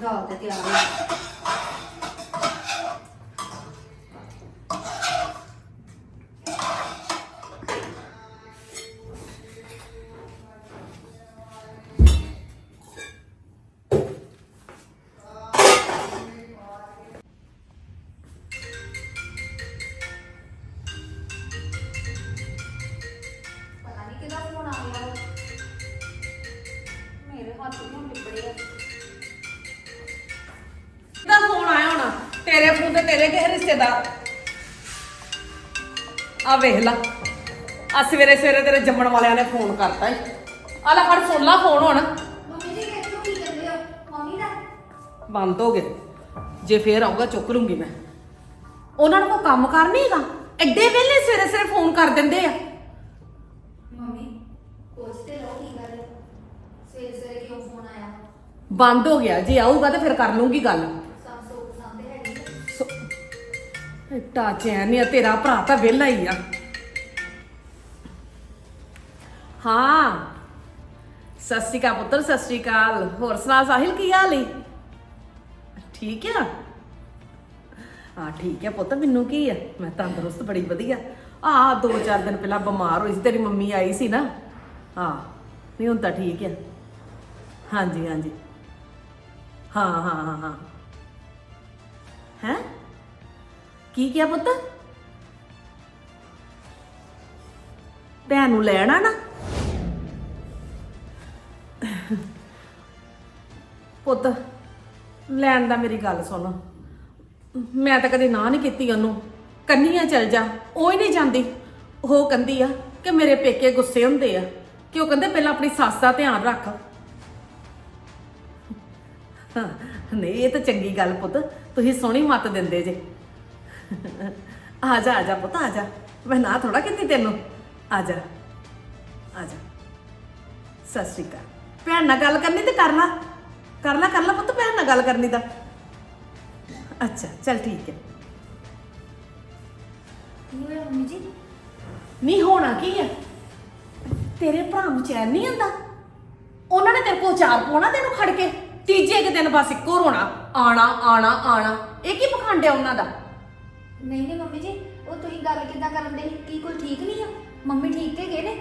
ਦਾਲ ਤੇ ਤਿਆਰ ਹੈ ਤੇਰੇ ਕਿਸੇ ਰਿਸ਼ਤੇਦਾਰ? ਆ ਵੇਖ ਲਾ। ਆ ਸਵੇਰੇ ਸਵੇਰੇ ਤੇਰੇ ਜੰਮਣ ਵਾਲਿਆਂ ਨੇ ਫੋਨ ਕਰਤਾ ਈ। ਆ ਲੈ ਫੜ ਸੁਣ ਲਾ ਫੋਨ ਹੁਣ। ਮੰਮੀ ਜੀ ਕਿੱਥੋਂ ਕੀ ਕਰਦੇ ਹੋ ਮੰਮੀ ਦਾ। ਬੰਦ ਹੋ ਗਏ। ਜੇ ਫੇਰ ਆਊਗਾ ਚੁੱਕ ਲੂੰਗੀ ਮੈਂ। ਉਹਨਾਂ ਨੂੰ ਕੋਈ ਕੰਮ ਕਰ ਨਹੀਂ ਹੈਗਾ? ਐਡੇ ਵੇਲੇ ਸਵੇਰੇ ਸਵੇਰੇ ਫੋਨ ਕਰ ਦਿੰਦੇ ਆ। ਮੰਮੀ ਪੁੱਛਦੇ ਰਹੋ ਕੀ ਗੱਲ। ਹੈ ਸਵੇਰੇ ਸਵੇਰੇ ਕਿਉਂ ਫੋਨ ਆਇਆ? ਬੰਦ ਹੋ ਗਿਆ। ਜੇ ਆਊਗਾ ਤੇ ਫਿਰ ਕਰ ਲੂੰਗੀ ਗੱਲ। ਇੱਟਾ ਚੈਨ ਨਹੀਂ ਆ, ਤੇਰਾ ਭਰਾ ਤਾਂ ਵਿਹਲਾ ਹੀ ਆ। ਹਾਂ। ਸਤਿ ਸ਼੍ਰੀ ਅਕਾਲ ਪੁੱਤਰ, ਸਤਿ ਸ਼੍ਰੀ ਅਕਾਲ। ਹੋਰ ਸੁਣਾ, ਸਾਹਿਲ, ਕੀ ਹਾਲ ਈ? ਠੀਕ ਆ? ਹਾਂ, ਠੀਕ ਆ ਪੁੱਤ, ਮੈਨੂੰ ਕੀ ਆ? ਮੈਂ ਤੰਦਰੁਸਤ ਬੜੀ ਵਧੀਆ। ਆ, ਦੋ ਚਾਰ ਦਿਨ ਪਹਿਲਾਂ ਬਿਮਾਰ ਹੋਈ ਸੀ, ਤੇਰੀ ਮੰਮੀ ਆਈ ਸੀ ਨਾ। ਹਾਂ, ਨਹੀਂ, ਹੁਣ ਤਾਂ ਠੀਕ ਆ। ਹਾਂਜੀ ਹਾਂਜੀ। ਹਾਂ ਹਾਂ ਹਾਂ ਹਾਂ। ਹੈ? ਕੀ ਕਿਹਾ ਪੁੱਤ? ਭੈਣ ਨੂੰ ਲੈਣਾ ਨਾ ਪੁੱਤ, ਲੈਣ ਦਾ ਮੇਰੀ ਗੱਲ ਸੁਣ। ਮੈਂ ਤਾਂ ਕਦੇ ਨਾ ਨਹੀਂ ਕੀਤੀ ਉਹਨੂੰ। ਕੰਨੀਆਂ ਚਲ ਜਾ, ਉਹ ਹੀ ਨਹੀਂ ਜਾਂਦੀ। ਉਹ ਕਹਿੰਦੀ ਆ ਕਿ ਮੇਰੇ ਪੇਕੇ ਗੁੱਸੇ ਹੁੰਦੇ ਆ, ਕਿ ਉਹ ਕਹਿੰਦੇ ਪਹਿਲਾਂ ਆਪਣੀ ਸੱਸ ਦਾ ਧਿਆਨ ਰੱਖ। ਨਹੀਂ, ਇਹ ਤਾਂ ਚੰਗੀ ਗੱਲ ਪੁੱਤ, ਤੁਸੀਂ ਸੋਹਣੀ ਮੱਤ ਦਿੰਦੇ ਜੇ। ਆ ਜਾ ਆ ਜਾ ਪੁੱਤ ਆ ਜਾ। ਮੈਂ ਨਾ ਥੋੜਾ ਕੀਤੀ ਤੈਨੂੰ। ਆ ਜਾ ਆ ਜਾ। ਸਤਿ ਸ਼੍ਰੀ ਅਕਾਲ। ਭੈਣ ਨਾਲ ਗੱਲ ਕਰਨੀ ਤੇ ਕਰ ਲਾ ਕਰ ਲਾ ਕਰ ਲਾ ਪੁੱਤ ਭੈਣ ਨਾਲ ਗੱਲ ਕਰਨੀ ਤਾਂ। ਅੱਛਾ ਚਲ ਠੀਕ ਹੈ। ਕੀ ਹੋਇਆ ਮੰਮੀ ਜੀ? ਨਹੀਂ ਹੋਣਾ ਕੀ ਹੈ ਤੇਰੇ ਭਰਾ ਨੂੰ ਚੈਨ ਨਹੀਂ ਆਂਦਾ ਉਹਨਾਂ ਨੇ ਤੇਰੇ ਕੋਲ ਚਾਰ ਪਾਉਣਾ ਤੈਨੂੰ ਖੜ ਕੇ। ਤੀਜੇ ਕੁ ਦਿਨ ਬਸ ਇੱਕੋ ਰੋਣਾ। ਆਣਾ ਆਣਾ ਆਣਾ। ਇਹ ਕੀ ਪਖੰਡਿਆ ਉਹਨਾਂ ਦਾ? ਨਹੀਂ ਨਹੀਂ ਮੰਮੀ ਜੀ ਉਹ ਤੁਸੀਂ ਗੱਲ ਕਿੱਦਾਂ ਕਰਨ ਦੇ ਕੀ ਕੋਈ ਠੀਕ ਨਹੀਂ ਆ? ਮੰਮੀ ਠੀਕ ਤੇ ਗਏ ਨੇ?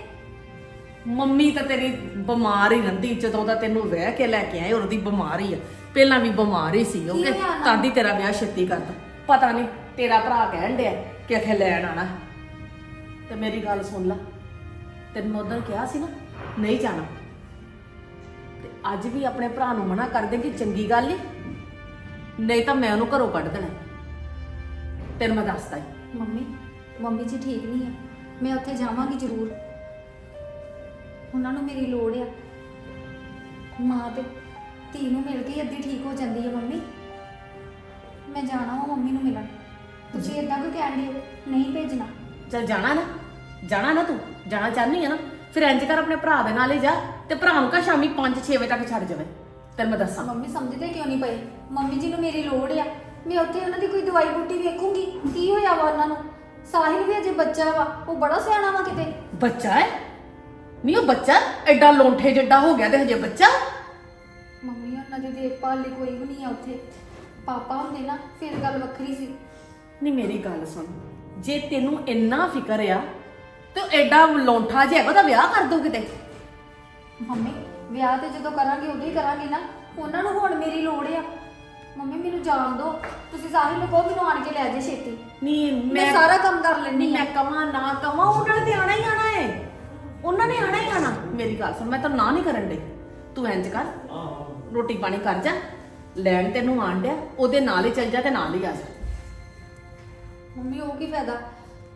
ਮੰਮੀ ਤਾਂ ਤੇਰੀ ਬਿਮਾਰ ਹੀ ਰਹਿੰਦੀ ਜਦੋਂ ਦਾ ਤੈਨੂੰ ਵਿਆਹ ਕੇ ਲੈ ਕੇ ਆਏ ਉਹਦੀ ਬਿਮਾਰ ਹੀ ਆ। ਪਹਿਲਾਂ ਵੀ ਬਿਮਾਰ ਹੀ ਸੀ ਓਕੇ? ਕੀ? ਤਾਂ ਦੀ ਤੇਰਾ ਵਿਆਹ ਛੇਤੀ ਕਰਤਾ ਪਤਾ ਨਹੀਂ ਤੇਰਾ ਭਰਾ ਕਹਿਣ ਡਿਆ ਕਿ ਅਖੇ ਲੈਣ ਆਣਾ ਤੇ ਮੇਰੀ ਗੱਲ ਸੁਣ ਲੈ। ਤੈਨੂੰ ਉਦੋਂ ਕਿਹਾ ਸੀ ਨਾ ਨਹੀਂ ਜਾਣਾ। ਤੇ ਅੱਜ ਵੀ ਆਪਣੇ ਭਰਾ ਨੂੰ ਮਨਾ ਕਰ ਦੇ ਕਿ ਚੰਗੀ ਗੱਲ ਹੀ ਨਹੀਂ ਤਾਂ ਮੈਂ ਉਹਨੂੰ ਘਰੋਂ ਕੱਢ ਦੇਣਾ। ਤੈਨੂੰ ਮੈਂ ਦੱਸਦਾ ਈ। ਮੰਮੀ ਮੰਮੀ ਜੀ ਠੀਕ ਨਹੀਂ ਆ। ਮੈਂ ਉੱਥੇ ਜਾਵਾਂਗੀ ਜ਼ਰੂਰ। ਉਹਨਾਂ ਨੂੰ ਮੇਰੀ ਲੋੜ ਆ। ਮਾਂ ਤੇ ਧੀ ਨੂੰ ਮਿਲ ਕੇ ਹੀ ਅੱਧੀ ਠੀਕ ਹੋ ਜਾਂਦੀ ਹੈ ਮੰਮੀ। ਮੈਂ ਜਾਣਾ ਵਾ ਮੰਮੀ ਨੂੰ ਮਿਲਣ। ਤੁਸੀਂ ਇਦਾਂ ਕਿਉਂ ਕਹਿੰਦੇ ਹੋ? ਨਹੀਂ ਭੇਜਣਾ। ਚੱਲ ਜਾਣਾ ਨਾ। ਜਾਣਾ ਨਾ ਤੂੰ। ਜਾਣਾ ਚਾਹਨੀ ਆ ਨਾ। ਫਿਰ ਇੰਜ ਕਰ ਆਪਣੇ ਭਰਾ ਦੇ ਨਾਲ ਹੀ ਜਾ ਤੇ ਭਰਾ ਨੂੰ ਕਹ ਸ਼ਾਮੀ 5-6 ਵਜੇ ਤੱਕ ਛੱਡ ਜਾਵੇ। ਤੈਨੂੰ ਮੈਂ ਦੱਸਾਂ। ਮੰਮੀ ਸਮਝਦੇ ਕਿਉਂ ਨਹੀਂ ਪਏ? ਮੰਮੀ ਜੀ ਨੂੰ ਮੇਰੀ ਲੋੜ ਆ। ਮੈਂ ਉੱਥੇ ਉਹਨਾਂ ਦੀ ਕੋਈ ਦਵਾਈ ਬੂਟੀ ਵੇਖੂੰਗੀ। ਕੀ ਹੋਇਆ ਵਾ ਉਹਨਾਂ ਨੂੰ? ਸਾਹਿਲ ਵੀ ਅਜੇ ਬੱਚਾ ਵਾ ਉਹ ਬੜਾ ਸਿਆਣਾ ਵਾ ਕਿਤੇ। ਬੱਚਾ ਹੈ? ਨਹੀਂ ਉਹ ਬੱਚਾ ਐਡਾ ਲੋਂਠੇ ਜਿੱਡਾ ਹੋ ਗਿਆ ਤੇ ਹਜੇ ਬੱਚਾ? ਮੰਮੀ ਉਹਨਾਂ ਦੀ ਦੇਖਭਾਲ ਲਈ ਕੋਈ ਵੀ ਨਹੀਂ ਆ ਉੱਥੇ। ਪਾਪਾ ਹੁੰਦੇ ਨਾ ਫਿਰ ਗੱਲ ਵੱਖਰੀ ਸੀ। ਨਹੀਂ ਮੇਰੀ ਗੱਲ ਸੁਣ। ਜੇ ਤੈਨੂੰ ਇੰਨਾ ਫਿਕਰ ਆ ਤੇ ਐਡਾ ਲੋਂਠਾ ਜਿਹਾ ਹੈਗਾ ਉਹਦਾ ਵਿਆਹ ਕਰ ਦੋ ਕਿਤੇ। ਮੰਮੀ ਵਿਆਹ ਤੇ ਜਦੋਂ ਕਰਾਂਗੇ ਉਦੋਂ ਹੀ ਕਰਾਂਗੇ ਨਾ। ਉਹਨਾਂ ਨੂੰ ਹੁਣ ਮੇਰੀ ਲੋੜ ਆ। ਮੰਮੀ ਮੈਨੂੰ ਜਾਣ ਦਿਓ। ਤੁਸੀਂ ਸਾਹਿਲ ਨੂੰ ਕਹੋ ਮੈਨੂੰ ਆਣ ਕੇ ਲੈ ਜਾਏ ਛੇਤੀ। ਨਹੀਂ ਮੈਂ ਸਾਰਾ ਕੰਮ ਕਰ ਲੈਣੀ ਨਹੀਂ ਮੈਂ ਕਵਾਂ ਨਾ ਕਵਾਂ ਉਹਨਾਂ ਨੇ ਤੇ ਆਣਾ ਹੀ ਆਣਾ ਹੈ ਉਹਨਾਂ ਨੇ ਆਣਾ ਹੀ ਆਣਾ। ਮੇਰੀ ਗੱਲ ਸੁਣ ਮੈਂ ਤਾਂ ਨਾ ਨਹੀਂ ਕਰਨ ਦੇ ਤੂੰ ਇੰਜ ਕਰ ਰੋਟੀ ਪਾਣੀ ਕਰ ਜਾ। ਲੈਣ ਤੈਨੂੰ ਆਣ ਡਿਆ ਉਹਦੇ ਨਾਲ ਹੀ ਚੱਲ ਜਾ ਤੇ ਨਾਲ ਹੀ ਆ ਜਾ। ਮੰਮੀ ਉਹ ਕੀ ਫਾਇਦਾ?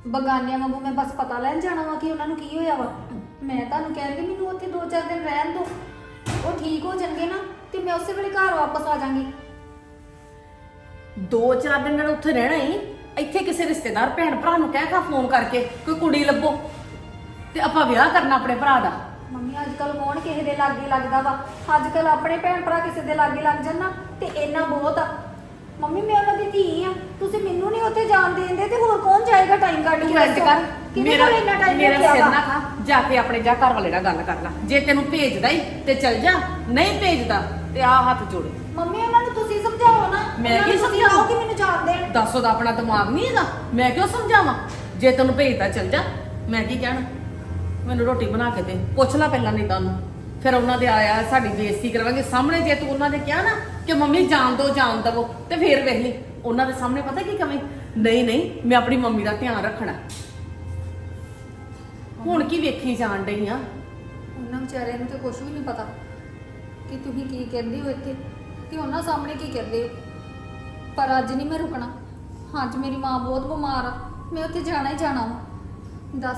ਬਗਾਨਿਆਂ ਵਾਂਗੂ ਮੈਂ ਬਸ ਪਤਾ ਲੈਣ ਜਾਣਾ ਵਾ ਕਿ ਉਹਨਾਂ ਨੂੰ ਕੀ ਹੋਇਆ ਵਾ। ਮੈਂ ਤੁਹਾਨੂੰ ਕਹਿੰਦੀ ਮੈਨੂੰ ਉੱਥੇ 2-4 ਦਿਨ ਰਹਿਣ ਦਿਓ। ਉਹ ਠੀਕ ਹੋ ਜਾਣਗੇ ਨਾ ਤੇ ਮੈਂ ਉਸੇ ਵੇਲੇ ਘਰ ਵਾਪਸ ਆ ਜਾਵਾਂਗੀ ਦੋ ਚਾਰ ਦਿਨ ਨਾਲ ਉੱਥੇ ਰਹਿਣਾ ਹੀ ਇੱਥੇ ਕਿਸੇ ਰਿਸ਼ਤੇਦਾਰ ਭੈਣ ਭਰਾ ਨੂੰ ਕਹਿ ਕਾ ਫੋਨ ਕਰਕੇ ਕੋਈ ਕੁੜੀ ਲੱਭੋ। ਤੇ ਆਪਾਂ ਵਿਆਹ ਕਰਨਾ ਆਪਣੇ ਭਰਾ ਦਾ। ਮੰਮੀ ਅੱਜ ਕੱਲ ਕੌਣ ਕਿਸੇ ਦੇ ਲਾਗੇ ਲੱਗਦਾ ਵਾ? ਅੱਜ ਕੱਲ ਆਪਣੇ ਭੈਣ ਭਰਾ ਕਿਸੇ ਦੇ ਲਾਗੇ ਲੱਗ ਜਾਣ ਤੇ ਇੰਨਾ ਬਹੁਤ ਆ। ਮੰਮੀ ਮੈਂ ਉਹਨਾਂ ਦੀ ਧੀ ਆ। ਤੁਸੀਂ ਮੈਨੂੰ ਨਹੀਂ ਉੱਥੇ ਜਾਣ ਦੇਂਦੇ ਤੇ ਹੋਰ ਕੌਣ ਜਾਏਗਾ ਟਾਈਮ ਕੱਢ ਕੇ ਇੰਜ ਕਰ ਮੇਰਾ ਇੰਨਾ ਟਾਈਮ ਮੇਰਾ ਸਿਰ ਨਾ ਖਾ ਜਾ ਕੇ ਆਪਣੇ ਜਾ ਘਰ ਵਾਲੇ ਨਾਲ ਗੱਲ ਕਰ ਲੈ। ਜੇ ਤੈਨੂੰ ਭੇਜਦਾ ਹੀ ਤੇ ਚੱਲ ਜਾ। ਨਹੀਂ ਭੇਜਦਾ ਤੇ ਆ ਹੱਥ ਜੋੜੇ। ਮੈਂ ਕੀ ਸਮਝਾਵਾਂ? ਕਿ ਮੈਨੂੰ ਜਾਣ ਦੇਣ? ਦੱਸੋ ਦਾ ਆਪਣਾ ਦਿਮਾਗ ਨਹੀਂ ਹੈਗਾ। ਮੈਂ ਕਿਉਂ ਸਮਝਾਵਾਂ? ਜੇ ਤੈਨੂੰ ਭੇਜਦਾ ਚੱਲ ਜਾ। ਮੈਂ ਕੀ ਕਹਿਣਾ? ਮੈਨੂੰ ਰੋਟੀ ਬਣਾ ਕੇ ਦੇ। ਪੁੱਛ ਲੈ ਪਹਿਲਾਂ ਨਹੀਂ ਤੁਹਾਨੂੰ ਫਿਰ ਉਹਨਾਂ ਦੇ ਆਇਆ ਸਾਡੀ ਬੇਇੱਜ਼ਤੀ ਕਰਵਾਂਗੇ। ਸਾਹਮਣੇ ਜੇ ਤੂੰ ਉਹਨਾਂ ਦੇ ਕਿਹਾ ਨਾ ਕਿ ਮੰਮੀ ਜਾਣ ਦੋ ਜਾਣ ਦਵੋ ਤੇ ਫੇਰ ਵੇਖ ਲਈ। ਉਹਨਾਂ ਦੇ ਸਾਹਮਣੇ ਪਤਾ ਕੀ ਕਵੇਂ ਨਹੀਂ ਨਹੀਂ ਮੈਂ ਆਪਣੀ ਮੰਮੀ ਦਾ ਧਿਆਨ ਰੱਖਣਾ। ਹੁਣ ਕੀ ਵੇਖੀ ਜਾਣ ਡਈ ਆ? ਉਹਨਾਂ ਵਿਚਾਰਿਆਂ ਨੂੰ ਤੇ ਕੁਝ ਵੀ ਨਹੀਂ ਪਤਾ ਕਿ ਤੁਸੀਂ ਕੀ ਕਹਿੰਦੇ ਹੋ ਇੱਥੇ? ਤੇ ਉਹਨਾਂ ਸਾਹਮਣੇ ਕੀ ਕਹਿੰਦੇ ਹੋ? ਪਰ ਅੱਜ ਨਹੀਂ ਮੈਂ ਰੁਕਣਾ। ਅੱਜ ਮੇਰੀ ਮਾਂ ਬਹੁਤ ਬਿਮਾਰ ਆ। ਮੈਂ ਉੱਥੇ ਜਾਣਾ ਹੀ ਜਾਣਾ ਵਾ। ਦੱਸ,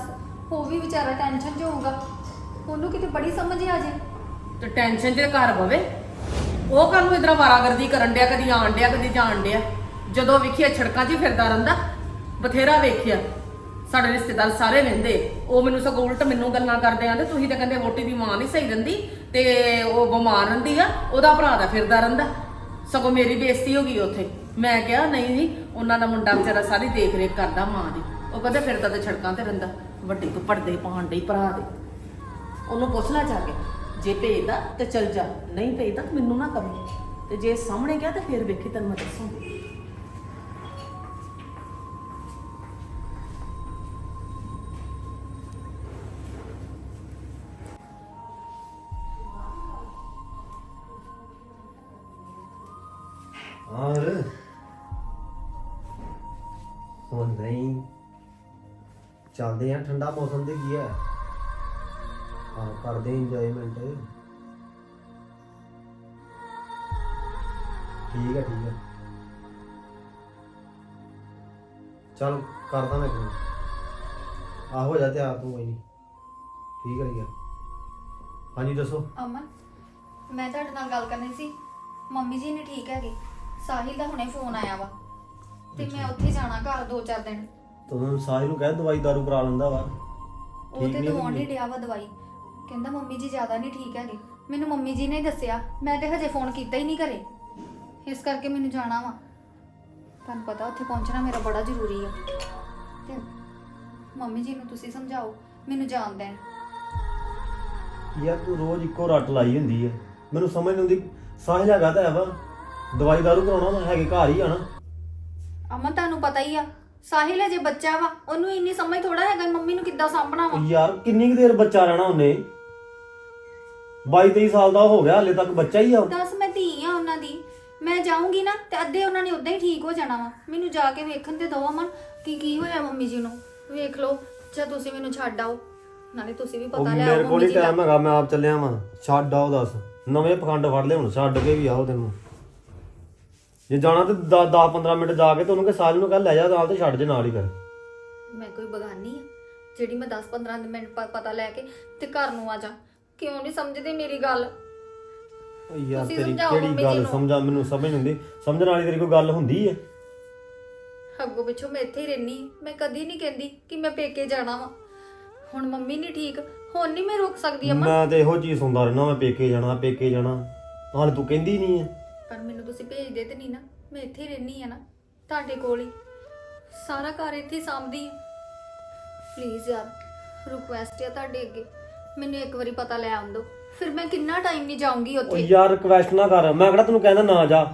ਉਹ ਵੀ ਵਿਚਾਰਾ ਟੈਨਸ਼ਨ 'ਚ ਹੋਊਗਾ। ਉਹਨੂੰ ਕਿਤੇ ਬੜੀ ਸਮਝ ਆ ਜੇ। ਤੇ ਟੈਨਸ਼ਨ ਜੇ ਘਰ ਪਵੇ ਉਹ ਕੱਲ ਨੂੰ ਵਾਰਾਗਰਦੀ ਕਰਨ ਡਿਆ, ਕਦੀ ਆਣ ਡਿਆ, ਕਦੀ ਜਾਣ ਡਿਆ। ਜਦੋਂ ਵਿਖਿਆ ਛੜਕਾਂ 'ਚ ਹੀ ਫਿਰਦਾ ਰਹਿੰਦਾ, ਬਥੇਰਾ ਵੇਖਿਆ। ਸਾਡੇ ਰਿਸ਼ਤੇਦਾਰ ਸਾਰੇ ਰਹਿੰਦੇ ਉਹ ਮੈਨੂੰ ਸਗੋਂ ਉਲਟ ਮੈਨੂੰ ਗੱਲਾਂ ਕਰਦੇ ਆਂਦੇ, ਤੁਸੀਂ ਤਾਂ ਕਹਿੰਦੇ ਵੋਟੀ ਦੀ ਮਾਂ ਨਹੀਂ ਸਹੀ ਰਹਿੰਦੀ ਤੇ ਉਹ ਬਿਮਾਰ ਰਹਿੰਦੀ ਆ, ਉਹਦਾ ਭਰਾ ਦਾ ਫਿਰਦਾ ਰਹਿੰਦਾ। ਸਗੋਂ ਮੇਰੀ ਬੇਇੱਜ਼ਤੀ ਹੋ ਗਈ ਉੱਥੇ। ਮੈਂ ਕਿਹਾ, ਨਹੀਂ ਜੀ ਉਹਨਾਂ ਦਾ ਮੁੰਡਾ ਵਿਚਾਰਾ ਸਾਰੀ ਦੇਖ ਰੇਖ ਕਰਦਾ ਮਾਂ ਦੀ। ਉਹ ਕਹਿੰਦੇ ਫਿਰਦਾ ਤੇ ਛੜਕਾਂ ਤੇ ਰਹਿੰਦਾ। ਵੱਡੀ ਤੋਂ ਪਰਦੇ ਪਾਉਣ ਡਈ ਭਰਾ ਦੇ। ਉਹਨੂੰ ਪੁੱਛ ਲੈ ਜਾ ਕੇ। ਜੇ ਭੇਜਦਾ ਤੇ ਚਲ ਜਾ। ਨਹੀਂ ਭੇਜਦਾ ਤਾਂ ਮੈਨੂੰ ਨਾ ਕਹੀਂ। ਤੇ ਜੇ ਸਾਹਮਣੇ ਗਿਆ ਤੇ ਫਿਰ ਵੇਖੀ ਤੈਨੂੰ ਮੈਂ ਦੱਸੂਗੀ ਔਰ ਹੁਣ ਨਹੀਂ। ਚੱਲਦੇ ਆ ਠੰਡਾ ਮੌਸਮ ਤੇ ਕੀ ਹੈ? ਹਾਂ, ਕਰਦੇ ਇੰਜੋਇਮੈਂਟ ਠੀਕ ਹੈ ਠੀਕ ਹੈ। ਚਲ, ਕਰਦਾ ਮੈਂ ਕੋਈ ਆ ਹੋ ਜਾ ਤਿਆਰ ਤੂੰ ਕੋਈ ਨਹੀਂ। ਠੀਕ ਹੈ ਯਾਰ ਹਾਂਜੀ, ਦੱਸੋ। ਅਮਨ, ਮੈਂ ਤੁਹਾਡੇ ਨਾਲ ਗੱਲ ਕਰਨੀ ਸੀ। ਮੰਮੀ ਜੀ ਨੇ ਠੀਕ ਹੈਗੇ। ਸਾਹਿਲ ਦਾ ਹੁਣੇ ਫੋਨ ਆਇਆ ਵਾ ਤੇ ਮੈਂ ਉੱਥੇ ਜਾਣਾ ਘਰ ਦੋ ਚਾਰ ਦਿਨ। ਤੂੰ ਸਾਹਿਲ ਨੂੰ ਕਹਿ ਦਵਾਈ ਦਾਰੂ ਕਰਾ ਲੈਂਦਾ ਵਾ। ਉਹ ਠੀਕ ਤੇ ਨਹੀਂ ਦਵਾਉਣ। ਨਹੀਂ ਡਿਆ ਵਾ ਦਵਾਈ। ਕਹਿੰਦਾ ਮੰਮੀ ਜੀ ਜ਼ਿਆਦਾ ਨਹੀਂ ਠੀਕ ਹੈਗੇ। ਮੈਨੂੰ ਮੰਮੀ ਜੀ ਨੇ ਦੱਸਿਆ ਮੈਂ ਤੇ ਹਜੇ ਫੋਨ ਕੀਤਾ ਹੀ ਨਹੀਂ ਘਰੇ। ਇਸ ਕਰਕੇ ਮੈਨੂੰ ਜਾਣਾ ਵਾ। ਤੁਹਾਨੂੰ ਪਤਾ ਉੱਥੇ ਪਹੁੰਚਣਾ ਮੇਰਾ ਬੜਾ ਜ਼ਰੂਰੀ ਆ। ਤੇ ਮੰਮੀ ਜੀ ਨੂੰ ਤੁਸੀਂ ਸਮਝਾਓ ਮੈਨੂੰ ਜਾਣ ਦੇਣ। ਯਾਰ ਤੂੰ ਰੋਜ਼ ਇੱਕੋ ਰੱਟ ਲਾਈ ਹੁੰਦੀ ਹੈ ਮੈਨੂੰ ਸਮਝ ਨਹੀਂ ਆਉਂਦੀ ਸਾਹਿਲ ਹੈਗਾ ਤਾਂ ਹੈ ਵਾ। ਦਵਾਈ ਦਾਰੂ ਕਰਾਉਣਾ ਮੈਂ ਹੈਗੇ ਘਰ ਹੀ ਆ ਨਾ। ਅਮਨ ਤੁਹਾਨੂੰ ਪਤਾ ਹੀ ਆ ਸਾਹਿਲ ਅਜੇ ਬੱਚਾ ਵਾ ਉਹਨੂੰ ਇੰਨੀ ਸਮਝ ਥੋੜਾ ਹੈਗਾ ਮੰਮੀ ਨੂੰ ਕਿੱਦਾਂ ਸਾਂਭਣਾ ਵਾ। ਯਾਰ ਕਿੰਨੀ ਕੁ ਦੇਰ ਬੱਚਾ ਰਹਿਣਾ ਉਹਨੇ? 22 23 ਸਾਲ ਦਾ ਹੋ ਗਿਆ ਹਲੇ ਤੱਕ ਬੱਚਾ ਹੀ ਆ ਉਹ। ਦੱਸ ਮੈਂ ਧੀ ਆ ਉਹਨਾਂ ਦੀ। ਮੈਂ ਜਾਊਂਗੀ ਨਾ ਤੇ ਅੱਧੇ ਉਹਨਾਂ ਨੇ ਉਦਾਂ ਹੀ ਠੀਕ ਹੋ ਜਾਣਾ ਵਾ। ਮੈਨੂੰ ਜਾ ਕੇ ਵੇਖਣ ਤੇ ਦੋ ਅਮਨ ਕਿ ਕੀ ਹੋਇਆ ਮੰਮੀ ਜੀ ਨੂੰ। ਵੇਖ ਲਓ ਜਾਂ ਤੁਸੀਂ ਮੈਨੂੰ ਛੱਡ ਆਓ ਨਾਲੇ ਤੁਸੀਂ ਵੀ ਉਹ ਪਤਾ ਲੈ ਮੇਰੇ ਕੋਲ ਮੰਮੀ ਹੀ ਜੀ ਦਾ। ਟਾਈਮ ਹੈਗਾ ਮੈਂ ਆਪ ਚੱਲਿਆ ਵਾਂ। ਛੱਡ ਆਓ ਦੱਸ। ਨਵੇਂ ਪਖੰਡ ਫੜ ਲੈ ਹੁਣ ਛੱਡ ਕੇ ਵੀ ਆਓ ਤੈਨੂੰ। ਜੇ ਜਾਣਾ ਤੇ 10 15 ਮਿੰਟ ਜਾ ਕੇ ਤੇ ਉਹਨੂੰ ਕਿ ਸਾਹਿਲ ਨੂੰ ਕਹਿ ਲੈ ਜਾ ਨਾਲ ਤੇ ਛੱਡ ਜੇ ਨਾਲ ਹੀ ਕਰ ਮੈਂ ਕੋਈ ਬਗਾਨੀ ਆ। ਜਿਹੜੀ ਮੈਂ 10-15 ਮਿੰਟ ਪ- ਪਤਾ ਲੈ ਕੇ ਤੇ ਘਰ ਨੂੰ ਆ ਜਾ। ਕਿਉਂ ਨਹੀਂ ਸਮਝਦੇ ਮੇਰੀ ਗੱਲ? ਓ ਯਾਰ ਤੁਸੀਂ ਤੇਰੀ ਸਮਝਾਓ ਕਿਹੜੀ ਮੰਮੀ ਜੀ ਗੱਲ ਨੂੰ। ਸਮਝਾ ਮੈਨੂੰ ਸਮਝ ਨਹੀਂ ਹੁੰਦੀ ਸਮਝਣ ਵਾਲੀ ਤੇਰੀ ਕੋਈ ਗੱਲ ਹੁੰਦੀ ਹੈ ਅੱਗੋਂ ਪਿੱਛੋਂ ਮੈਂ ਇੱਥੇ ਹੀ ਰਹਿਣੀ ਮੈਂ ਕਦੀ ਨਹੀਂ ਕਹਿੰਦੀ ਕਿ ਮੈਂ ਪੇਕੇ ਜਾਣਾ ਵਾ। ਹੁਣ ਮੰਮੀ ਨਹੀਂ ਠੀਕ ਹੁਣ ਨਹੀਂ ਮੈਂ ਰੁਕ ਸਕਦੀ ਅਮਨ। ਮੈਂ ਤੇ ਇਹੋ ਚੀਜ਼ ਸੁਣਦਾ ਰਹਿਣਾ ਮੈਂ ਪੇਕੇ ਜਾਣਾ ਪੇਕੇ ਜਾਣਾ। ਹਾਲੇ ਤੂੰ ਕਹਿੰਦੀ ਨਹੀਂ ਹੈ ਪਰ ਮੈਨੂੰ ਤੁਸੀਂ ਭੇਜਦੇ ਤੇ ਨਹੀਂ ਨਾ। ਮੈਂ ਇੱਥੇ ਹੀ ਰਹਿਣੀ ਆ ਨਾ ਤੁਹਾਡੇ ਕੋਲ ਹੀ। ਸਾਰਾ ਘਰ ਇੱਥੇ ਹੀ ਸਾਂਭਦੀ ਆ ਪਲੀਜ਼ ਯਾਰ ਰਿਕੁਐਸਟ ਆ ਤੁਹਾਡੇ ਅੱਗੇ। ਮੈਨੂੰ ਇੱਕ ਵਾਰੀ ਪਤਾ ਲੈ ਆਉਣ ਦਿਓ ਫਿਰ ਮੈਂ ਕਿੰਨਾ ਟਾਈਮ ਨਹੀਂ ਜਾਊਂਗੀ ਓ ਉੱਥੇ। ਯਾਰ ਰਿਕਵੈਸਟ ਨਾ ਕਰ ਮੈਂ ਕਿਹੜਾ ਤੈਨੂੰ ਕਹਿੰਦਾ ਨਾ ਜਾ।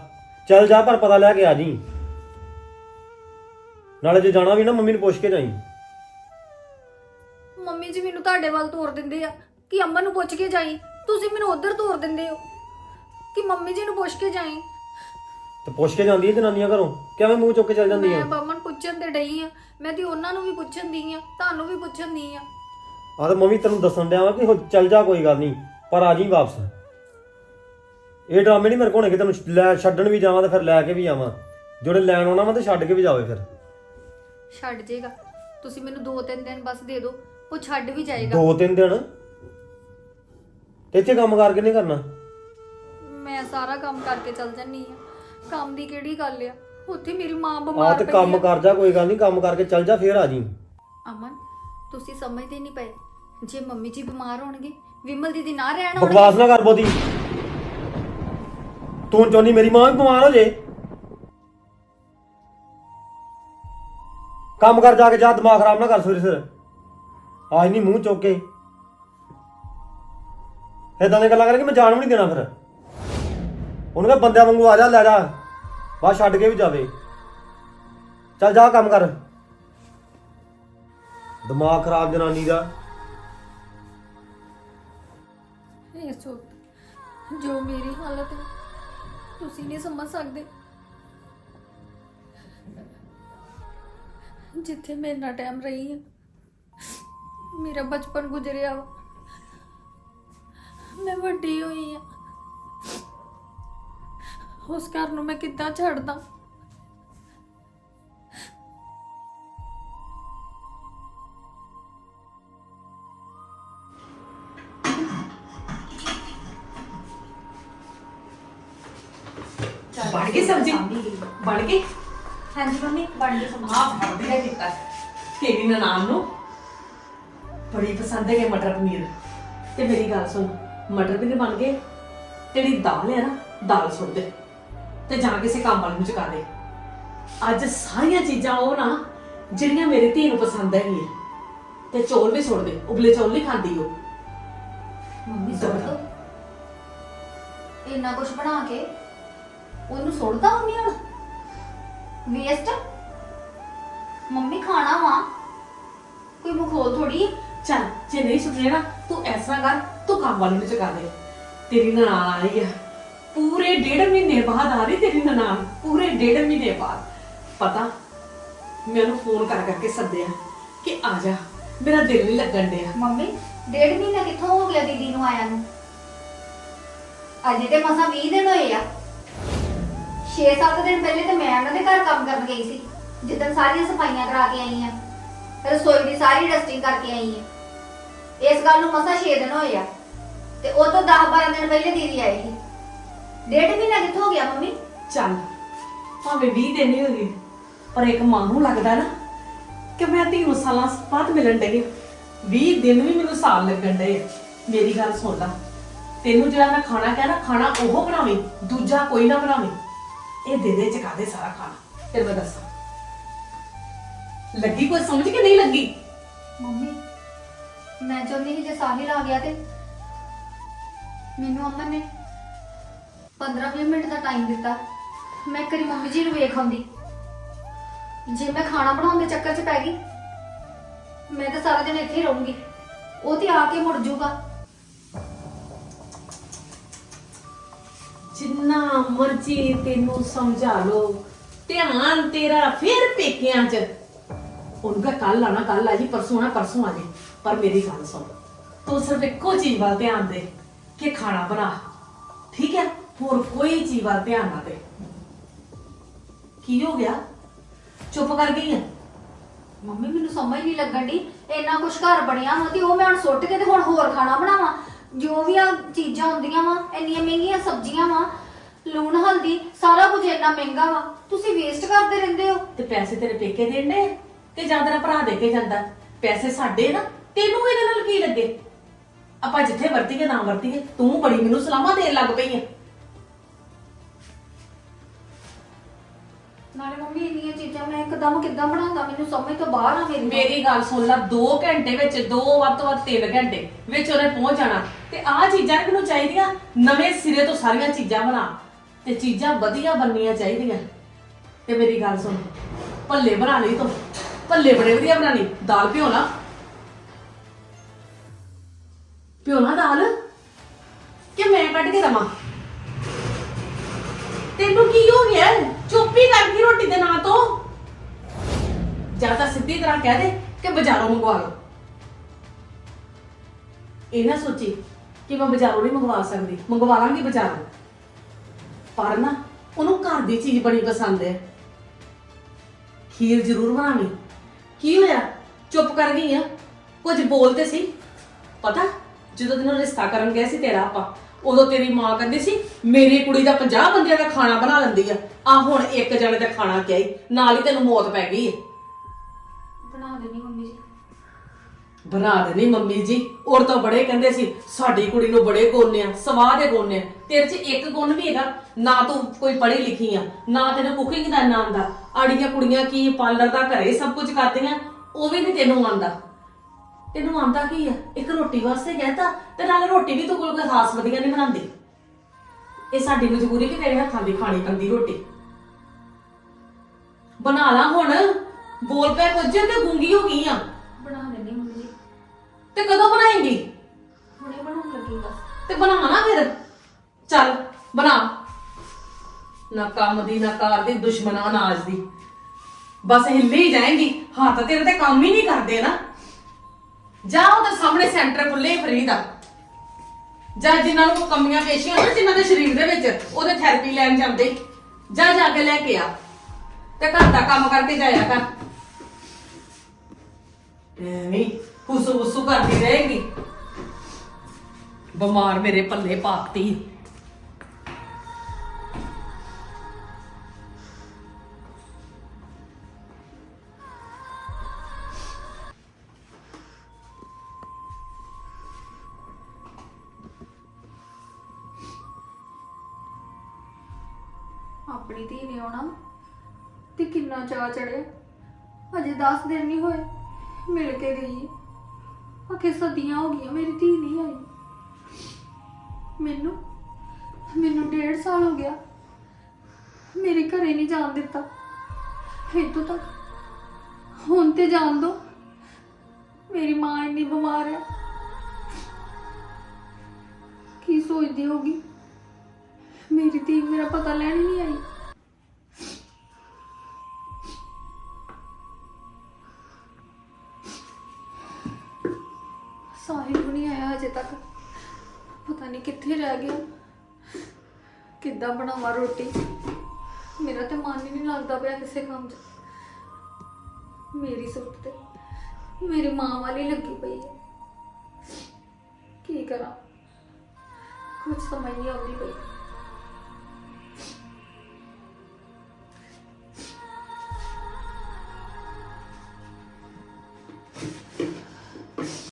ਚੱਲ ਜਾ ਪਰ ਪਤਾ ਲੈ ਕੇ ਆ ਜੀ। ਨਾਲੇ ਜੇ ਜਾਣਾ ਵੀ ਨਾ ਮੰਮੀ ਨੂੰ ਪੁੱਛ ਕੇ ਜਾਈ। ਮੰਮੀ ਜੀ ਮੈਨੂੰ ਤੁਹਾਡੇ ਵੱਲ ਤੋਰ ਦਿੰਦੇ ਆ। ਕਿ ਅੰਮਾ ਨੂੰ ਪੁੱਛ ਕੇ ਜਾਈ। ਤੁਸੀਂ ਮੈਨੂੰ ਉਧਰ ਤੋਰ ਦਿੰਦੇ ਹੋ। ਕਿ ਮੰਮੀ ਜੀ ਨੂੰ ਪੁੱਛ ਕੇ ਜਾਈ? ਤੇ ਪੁੱਛ ਕੇ ਜਾਂਦੀ ਹੈ ਜਨਾਨੀਆਂ ਘਰੋਂ? ਕਿਵੇਂ ਮੂੰਹ ਚੁੱਕ ਕੇ ਚੱਲ ਜਾਂਦੀਆਂ ਮੈਂ ਬੰਮਨ ਪੁੱਛਣ ਤੇ ਡਈ ਆ ਮੈਂ ਤੇ ਉਹਨਾਂ ਨੂੰ ਵੀ ਪੁੱਛਣ ਦੀ ਆ ਤੁਹਾਨੂੰ ਵੀ ਪੁੱਛਣ ਦੀ ਆ ਆ ਤੇ ਮੰਮੀ ਤੈਨੂੰ ਦੱਸਣ ਡਿਆ ਵਾ ਕਿ ਹੋ ਚੱਲ ਜਾ ਕੋਈ ਗੱਲ ਨਹੀਂ ਪਰ ਆ ਜੀ ਵਾਪਸ। ਇਹ ਡਰਾਮੇ ਨਹੀਂ ਮੇਰੇ ਕੋਲ ਹੋਣੇ ਕਿ ਤੈਨੂੰ ਲੈ ਛੱਡਣ ਵੀ ਜਾਵਾਂ ਤੇ ਫਿਰ ਲੈ ਕੇ ਵੀ ਆਵਾਂ। ਜਿਹੜੇ ਲੈਣ ਆਉਣਾ ਵਾ ਤੇ ਛੱਡ ਕੇ ਵੀ ਜਾਵੇ ਫਿਰ। ਛੱਡ ਜੇਗਾ। ਤੁਸੀਂ ਮੈਨੂੰ 2-3 ਦਿਨ ਬਸ ਦੇ ਦਿਓ ਉਹ ਛੱਡ ਵੀ ਜਾਏਗਾ। ਦੋ ਤਿੰਨ ਦਿਨ? ਤੇ ਇੱਥੇ ਕੰਮ ਕਰਕੇ ਨਹੀਂ ਕਰਨਾ? ਮੈਂ ਸਾਰਾ ਕੰਮ ਕਰਕੇ ਚੱਲ ਜੰਨੀ ਆ ਕੰਮ ਦੀ ਕਿਹੜੀ ਗੱਲ ਆ? ਉੱਥੇ ਮੇਰੀ ਮਾਂ ਆ ਬਿਮਾਰ ਤੇ ਪਈ ਕੰਮ ਆ। ਕਰ ਜਾ ਕੋਈ ਗੱਲ ਨਹੀਂ ਕੰਮ ਕਰਕੇ ਚੱਲ ਜਾ ਫੇਰ ਆ ਜੀ ਅਮਨ ਤੁਸੀਂ ਸਮਝਦੇ ਨਹੀਂ ਪਏ। ਜੇ ਮੰਮੀ ਜੀ ਬਿਮਾਰ ਹੋਣਗੇ ਵਿਮਲ ਦੀਦੀ ਨਾ ਰਹਿਣ ਹੋਣਗੇ ਬਕਵਾਸ ਨਾ ਕਰ ਬੋਦੀ ਤੂੰ ਚਾਹੁੰਦੀ ਮੇਰੀ ਮਾਂ ਵੀ ਬਿਮਾਰ ਹੋ ਜੇ? ਕੰਮ ਕਰ ਜਾ ਕੇ ਜਾ ਦਿਮਾਗ ਖਰਾਬ ਨਾ ਕਰ ਸਵੇਰੇ ਸਿਰ ਆਜ ਨਹੀਂ ਮੂੰਹ ਚੁੱਕ ਕੇ। ਏਦਾਂ ਦੀਆਂ ਗੱਲਾਂ ਕਰਕੇ ਮੈਂ ਜਾਣ ਵੀ ਨਹੀਂ ਦੇਣਾ ਫਿਰ। ਉਹਨੂੰ ਕਹ ਬੰਦਿਆਂ ਵਾਂਗੂ ਆ ਜਾ, ਲੈ ਜਾ। ਬਾਹਰ ਛੱਡ ਕੇ ਵੀ ਜਾਵੇ। ਚੱਲ ਜਾ ਕੰਮ ਕਰ। ਦਿਮਾਗ ਖਰਾਬ ਜਨਾਨੀ ਦਾ। ਇਹ ਸੋਚ ਜੋ ਮੇਰੀ ਹਾਲਤ ਹੈ, ਤੁਸੀਂ ਨਹੀਂ ਸਮਝ ਸਕਦੇ। ਜਿੱਥੇ ਮੈਂ ਇੰਨਾ ਟਾਈਮ ਰਹੀ ਹਾਂ, ਮੇਰਾ ਬਚਪਨ ਗੁਜ਼ਰਿਆ ਵਾ। ਮੈਂ ਵੱਡੀ ਹੋਈ ਹਾਂ। ਉਸ ਘਰ ਨੂੰ ਮੈਂ ਕਿੱਦਾਂ ਛੱਡਦਾ? ਬਣ ਗਈ ਸਬਜ਼ੀ? ਬਣ ਗਈ? ਹਾਂਜੀ ਮੰਮੀ ਬਣ ਗਈ ਸਬਜ਼ੀ। ਹਾਂ ਵਧੀਆ ਕੀਤਾ ਤੇਰੀ ਨਨਾਣ ਨੂੰ ਬੜੀ ਪਸੰਦ ਹੈ ਮਟਰ ਪਨੀਰ। ਤੇ ਮੇਰੀ ਗੱਲ ਸੁਣ ਮਟਰ ਪਨੀਰ ਬਣ ਗਏ? ਤੇਰੀ ਦਾਲ ਹੈ ਨਾ ਦਾਲ ਸੁੱਟ ਦੇ। ਤੇ ਜਾ ਕਿਸੇ ਕੰਮ ਵਾਲੇ ਨੂੰ ਚੁਕਾ ਦੇ ਅੱਜ ਸਾਰੀਆਂ ਚੀਜ਼ਾਂ ਉਹ ਨਾ ਜਿਹੜੀਆਂ ਮੇਰੀ ਧੀ ਨੂੰ ਪਸੰਦ ਹੈਗੀਆਂ। ਤੇ ਚੌਲ ਵੀ ਸੁੱਟ ਦੇ ਉਬਲੇ ਚੌਲ ਨਹੀਂ ਖਾਂਦੀ ਉਹ। ਮੰਮੀ ਸੁੱਟ ਦੋ। ਇੰਨਾ ਕੁਝ ਬਣਾ ਕੇ ਉਹਨੂੰ ਸੁੱਟਦਾ ਮੰਮੀ ਹੁਣ ਵੇਸਟ ਮੰਮੀ ਖਾਣਾ ਵਾ। ਕੋਈ ਮਖੌਲ ਥੋੜੀ ਚੱਲ ਜੇ ਨਹੀਂ ਸੁਣਨੇ ਨਾ ਤੂੰ ਐਸਾ ਕਰ ਤੂੰ ਕੰਮ ਵਾਲੇ ਨੂੰ ਚੁਕਾ ਦੇ। ਤੇਰੀ ਨਨਾਣ ਆਈ ਆ। ਪੂਰੇ ਡੇਢ ਮਹੀਨੇ ਬਾਅਦ ਆ ਰਹੀ ਤੇਰੀ ਨਨਾਣ, ਪੂਰੇ ਡੇਢ ਮਹੀਨੇ ਬਾਅਦ। ਪਤਾ ਮੈਂ ਫੋਨ ਕਰ ਕਰਕੇ ਸੱਦਿਆ ਕਿ ਆ ਜਾ, ਮੇਰਾ ਦਿਲ ਨਹੀਂ ਲੱਗਣ ਡਿਆ। ਮੰਮੀ, ਡੇਢ ਮਹੀਨਾ ਕਿੱਥੋਂ ਹੋ ਗਿਆ ਦੀਦੀ ਨੂੰ ਆਇਆ ਨੂੰ? ਅਜੇ ਤੇ ਮਸਾਂ 20 ਦਿਨ ਹੋਏ ਆ। 6-7 ਦਿਨ ਪਹਿਲੇ ਤੇ ਮੈਂ ਉਹਨਾਂ ਦੇ ਘਰ ਕੰਮ ਕਰਨ ਗਈ ਸੀ, ਜਿੱਦਣ ਸਾਰੀਆਂ ਸਫਾਈਆਂ ਕਰਾ ਕੇ ਆਈ ਆ। ਰਸੋਈ ਦੀ ਸਾਰੀ ਡਸਟਿੰਗ ਕਰਕੇ ਆਈ ਆ। ਇਸ ਗੱਲ ਨੂੰ ਮਸਾਂ 6 ਦਿਨ ਹੋਏ ਆ। ਤੇ ਉਹ ਤੋਂ 10-12 ਦਿਨ ਪਹਿਲੇ ਦੀਦੀ ਆਈ ਸੀ। ਡੇਢ ਮਹੀਨਾ ਕਿੱਥੋਂ ਹੋ ਗਿਆ ਮੰਮੀ? ਚੱਲ ਭਾਵੇਂ 20 ਦਿਨ ਹੀ ਹੋ ਗਏ ਪਰ ਇੱਕ ਮਾਂ ਨੂੰ ਲੱਗਦਾ ਨਾ ਕਿ ਮੈਂ ਨੂੰ ਸਾਲਾਂ ਬਾਅਦ ਮਿਲਣ ਡਈ 20 ਦਿਨ ਵੀ ਮੈਨੂੰ ਸਾਲ ਲੱਗਣ ਡਏ ਆ। ਮੇਰੀ ਗੱਲ ਸੁਣ ਲੈ ਤੈਨੂੰ ਜਿਹੜਾ ਮੈਂ ਖਾਣਾ ਕਿਹਾ ਨਾ ਖਾਣਾ ਉਹ ਬਣਾਵੇਂ ਦੂਜਾ ਕੋਈ ਨਾ ਬਣਾਵੇਂ। ਇਹ ਦੇ ਦੇ ਚਕਾ ਦੇ ਸਾਰਾ ਖਾਣਾ? ਫਿਰ ਮੈਂ ਦੱਸਾਂ। ਲੱਗੀ ਕੋਈ ਸਮਝ ਕੇ ਨਹੀਂ ਲੱਗੀ? ਮੰਮੀ ਮੈਂ ਚਾਹੁੰਦੀ ਸੀ ਜੇ ਸਾਹਿਲ ਆ ਗਿਆ ਤੇ ਮੈਨੂੰ ਅਮਨ ਨੇ 15-20 ਮਿੰਟ ਦਾ ਟਾਈਮ ਦਿੱਤਾ। ਮੈਂ ਕਰੀ ਮੰਮੀ ਜੀ ਨੂੰ ਵੇਖ ਆਉਂਦੀ। ਜੇ ਮੈਂ ਖਾਣਾ ਬਣਾਉਣ ਦੇ ਚੱਕਰ 'ਚ ਪੈ ਗਈ, ਮੈਂ ਤਾਂ ਸਾਰਾ ਦਿਨ ਇੱਥੇ ਹੀ ਰਹੂੰਗੀ। ਉਹ ਤੇ ਆ ਕੇ ਮੁੜ ਜਾਊਗਾ। ਜਿੰਨਾ ਮਰਜ਼ੀ ਤੈਨੂੰ ਸਮਝਾ ਲੋ ਧਿਆਨ ਤੇਰਾ ਫਿਰ ਪੇਕਿਆਂ 'ਚ। ਉਹਨੂੰ ਕਹ ਕੱਲ ਆਣਾ ਕੱਲ ਆ ਜੀ, ਪਰਸੋਂ ਆਣਾ ਪਰਸੋਂ ਆ ਜੀ। ਪਰ ਮੇਰੀ ਗੱਲ ਸੁਣ, ਤੂੰ ਸਿਰਫ ਇੱਕੋ ਚੀਜ਼ ਵੱਲ ਧਿਆਨ ਦੇ, ਕਿ ਖਾਣਾ ਬਣਾ। ਠੀਕ ਹੈ? ਹੋਰ ਕੋਈ ਚੀਜ਼ ਵੱਲ ਧਿਆਨ ਨਾ ਦੇ ਕੀ ਹੋ ਗਿਆ? ਚੁੱਪ ਕਰ ਗਈ ਹੈ ਮੰਮੀ ਮੈਨੂੰ ਸਮਝ ਨਹੀਂ ਲੱਗਣ ਦੀ ਇੰਨਾ ਕੁਛ ਘਰ ਬਣਿਆ ਵਾ ਤੇ ਉਹ ਮੈਂ ਹੁਣ ਸੁੱਟ ਕੇ ਤੇ ਹੁਣ ਹੋਰ ਖਾਣਾ ਬਣਾਵਾਂ। ਜੋ ਵੀ ਆ ਚੀਜ਼ਾਂ ਹੁੰਦੀਆਂ ਵਾ ਇੰਨੀਆਂ ਮਹਿੰਗੀਆਂ ਸਬਜ਼ੀਆਂ ਵਾ ਲੂਣ ਹਲਦੀ ਸਾਰਾ ਕੁਝ ਇੰਨਾ ਮਹਿੰਗਾ ਵਾ। ਤੁਸੀਂ ਵੇਸਟ ਕਰਦੇ ਰਹਿੰਦੇ ਹੋ। ਤੇ ਪੈਸੇ ਤੇਰੇ ਪੇਕੇ ਦੇਣੇ ਤੇ ਜਾਂ ਤੇਰਾ ਭਰਾ ਦੇ ਕੇ ਜਾਂਦਾ? ਪੈਸੇ ਸਾਡੇ ਨਾ ਤੈਨੂੰ ਇਹਦੇ ਨਾਲ ਕੀ ਲੱਗੇ? ਆਪਾਂ ਜਿੱਥੇ ਵਰਤੀਏ ਨਾ ਵਰਤੀਏ ਤੂੰ ਬੜੀ ਮੈਨੂੰ ਸਲਾਮਾਂ ਦੇਣ ਲੱਗ ਪਈ ਹੈ ਨਾਲੇ ਮੰਮੀ ਇੰਨੀਆਂ ਚੀਜ਼ਾਂ ਮੈਂ ਇੱਕਦਮ ਕਿੱਦਾਂ ਬਣਾਉਂਦਾ? ਮੈਨੂੰ ਸਮਝ ਤੋਂ ਬਾਹਰ ਆ ਮੇਰੀ। ਮੇਰੀ ਗੱਲ ਸੁਣ ਲੈ 2 ਘੰਟੇ ਵਿੱਚ 2 ਵੱਧ ਤੋਂ ਵੱਧ 3 ਘੰਟੇ ਵਿੱਚ ਉਹਨੇ ਪਹੁੰਚ ਜਾਣਾ। ਤੇ ਆਹ ਚੀਜ਼ਾਂ ਨੀ ਚਾਹੀਦੀਆਂ। ਨਵੇਂ ਸਿਰੇ ਤੋਂ ਸਾਰੀਆਂ ਚੀਜ਼ਾਂ ਬਣਾ। ਤੇ ਚੀਜ਼ਾਂ ਵਧੀਆ ਬਣਨੀਆਂ ਚਾਹੀਦੀਆਂ। ਤੇ ਮੇਰੀ ਗੱਲ ਸੁਣ, ਭੱਲੇ ਬਣਾ ਲਈ ਤੂੰ। ਭੱਲੇ ਬੜੇ ਵਧੀਆ ਬਣਾਣੀ ਦਾਲ ਭਿਓ ਨਾ ਭਿਓ ਨਾ ਦਾਲ। ਕਿ ਮੈਂ ਕੱਢ ਕੇ ਦਵਾਂ? ਤੈਨੂੰ ਕੀ ਹੋ ਗਿਆ? ਚੁੱਪ ਹੀ ਕਰ ਗਈ ਰੋਟੀ ਦੇ ਨਾਂ ਤੋਂ। ਜਾਂ ਤਾਂ ਸਿੱਧੀ ਤਰ੍ਹਾਂ ਕਹਿ ਦੇ ਕਿ ਬਾਜ਼ਾਰੋਂ ਮੰਗਵਾ ਲਓ। ਇਹ ਨਾ ਸੋਚੀ ਕਿ ਮੈਂ ਬਾਜ਼ਾਰੋਂ ਨਹੀਂ ਮੰਗਵਾ ਸਕਦੀ, ਮੰਗਵਾ ਲਾਂਗੀ ਬਾਜ਼ਾਰੋਂ। ਪਰ ਨਾ ਉਹਨੂੰ ਘਰ ਦੀ ਚੀਜ਼ ਬੜੀ ਪਸੰਦ ਹੈ। ਖੀਰ ਜ਼ਰੂਰ ਬਣਾਵੀਂ। ਕੀ ਹੋਇਆ? ਚੁੱਪ ਕਰ ਗਈ ਆ? ਕੁਝ ਬੋਲਦੇ ਸੀ? ਪਤਾ? ਜਦੋਂ ਤੈਨੂੰ ਰਿਸ਼ਤਾ ਕਰਨ ਗਏ ਸੀ ਤੇਰਾ ਆਪਾਂ। ਉਦੋਂ ਤੇਰੀ ਮਾਂ ਕਹਿੰਦੀ ਸੀ ਮੇਰੀ ਕੁੜੀ ਦਾ 50 ਬੰਦਿਆਂ ਦਾ ਖਾਣਾ ਬਣਾ ਲੈਂਦੀ ਆ। ਆ ਹੁਣ ਇੱਕ ਜਣੇ ਦਾ ਖਾਣਾ ਕਿਹਾ ਈ ਨਾਲ ਹੀ ਤੈਨੂੰ ਮੌਤ ਪੈ ਗਈ ਬਣਾ ਦੇਣੀ ਮੰਮੀ ਜੀ। ਬਣਾ ਦੇਣੀ ਮੰਮੀ ਜੀ। ਔਰ ਤਾਂ ਬੜੇ ਕਹਿੰਦੇ ਸੀ ਸਾਡੀ ਕੁੜੀ ਨੂੰ ਬੜੇ ਗੁਣ ਆ ਸਵਾਹ ਦੇ ਗੁਣ ਆ। ਤੇਰੇ 'ਚ ਇੱਕ ਗੁਣ ਵੀ ਹੈਗਾ ਨਾ ਤੂੰ ਕੋਈ ਪੜ੍ਹੀ ਲਿਖੀ ਆ ਨਾ ਤੈਨੂੰ ਕੁਕਿੰਗ ਦਾ ਨਾਂ ਆਂਦਾ ਆੜੀਆਂ ਕੁੜੀਆਂ ਕੀ ਪਾਰਲਰ ਦਾ ਘਰੇ ਸਭ ਕੁਝ ਕਰਦੀਆਂ ਉਹ ਵੀ ਨਹੀਂ ਤੈਨੂੰ ਆਂਦਾ ਤੈਨੂੰ ਆਂਦਾ ਕੀ ਆ? ਇੱਕ ਰੋਟੀ ਵਾਸਤੇ ਕਹਿਤਾ ਤੇ ਨਾਲ ਰੋਟੀ ਵੀ ਤੂੰ ਕੋਈ ਕੋਈ ਖਾਸ ਵਧੀਆ ਨਹੀਂ ਬਣਾਉਂਦੀ। ਇਹ ਸਾਡੀ ਮਜਬੂਰੀ ਕਿ ਤੇਰੇ ਹੱਥਾਂ ਦੀ ਖਾਣੀ ਪੈਂਦੀ ਰੋਟੀ। ਬਣਾ ਲਾ ਹੁਣ। ਬੋਲ ਪੈ ਕੁਝ ਤੇ ਗੂੰਗੀ ਹੋ ਗਈ ਆ। ਬਣਾ ਲੈਣੀ ਮੰਮੀ। ਜੀ ਤੇ ਕਦੋਂ ਬਣਾਏਂਗੀ? ਹੁਣੇ ਬਣਾਉਣ ਲੱਗੀ ਬਸ ਤੇ ਬਣਾ ਨਾ ਫਿਰ। ਚੱਲ ਬਣਾ। ਨਾ ਕੰਮ ਦੀ ਨਾ ਕਾਰ ਦੀ ਦੁਸ਼ਮਣ ਅਨਾਜ ਦੀ। ਬਸ ਹਿੱਲੀ ਜਾਏਗੀ। ਹੱਥ ਤੇਰੇ ਤੇ ਕੰਮ ਹੀ ਨਹੀਂ ਕਰਦੇ ਨਾ। ਜਾ ਉਹਦੇ ਸਾਹਮਣੇ ਸੈਂਟਰ ਖੁੱਲੇ ਫਰੀ ਦਾ। ਜਾ ਜਿਨ੍ਹਾਂ ਨੂੰ ਕੋਈ ਕਮੀਆਂ ਪੇਸ਼ੀਆਂ ਨਾ ਜਿਨ੍ਹਾਂ ਦੇ ਸਰੀਰ ਦੇ ਵਿੱਚ, ਉਹਦੇ ਥੈਰੇਪੀ ਲੈਣ ਜਾਂਦੇ। ਜਾ ਜਾ ਕੇ ਲੈ ਕੇ ਆ। ਤੇ ਘਰ ਦਾ ਕੰਮ ਕਰਕੇ ਜਾਇਆ ਕਰ। ਐਵੇਂ ਹੁਸੂ ਹੁਸੂ ਕਰਦੀ ਰਹੇਗੀ। ਬਿਮਾਰ ਮੇਰੇ ਪੱਲੇ ਪਾਤੀ। ਆਉਣਾ ਤੇ ਕਿੰਨਾ ਚਾਅ ਚੜਿਆ? ਅਜੇ 10 ਦਿਨ ਨਹੀਂ ਹੋਏ, ਮਿਲ ਕੇ ਗਈ ਆਖੇ ਸਦੀਆਂ ਹੋ ਗਈਆਂ, ਮੇਰੀ ਧੀ ਨਹੀਂ ਆਈ। ਮੈਨੂੰ ਮੈਨੂੰ ਡੇਢ ਸਾਲ ਹੋ ਗਿਆ। ਮੇਰੇ ਘਰੇ ਨਹੀਂ ਜਾਣ ਦਿੱਤਾ। ਇੱਥੋਂ ਤੱਕ, ਹੁਣ ਤੇ ਜਾਣ ਦੋ। ਮੇਰੀ ਮਾਂ ਇੰਨੀ ਬਿਮਾਰ ਹੈ। ਕੀ ਸੋਚਦੀ ਹੋਗੀ ਮੇਰੀ ਧੀ ਮੇਰਾ ਪਤਾ ਲੈਣ ਹੀ ਨਹੀਂ ਆਈ। ਸਾਹਿਲ ਵੀ ਨਹੀਂ ਆਇਆ ਅਜੇ ਤੱਕ। ਪਤਾ ਨਹੀਂ ਕਿੱਥੇ ਰਹਿ ਗਿਆ। ਕਿੱਦਾਂ ਬਣਾਵਾਂ ਰੋਟੀ। ਮੇਰਾ ਤੇ ਮਨ ਹੀ ਨਹੀਂ ਲੱਗਦਾ ਪਿਆ ਕਿਸੇ ਕੰਮ 'ਚ। ਮੇਰੀ ਸੁੱਟ ਤੇ ਮੇਰੀ ਮਾਂ ਵਾਲੀ ਲੱਗੀ ਪਈ ਹੈ। ਕੀ ਕਰਾਂ? ਕੁਝ ਸਮਝ ਨਹੀਂ ਆਉਂਦੀ ਪਈ।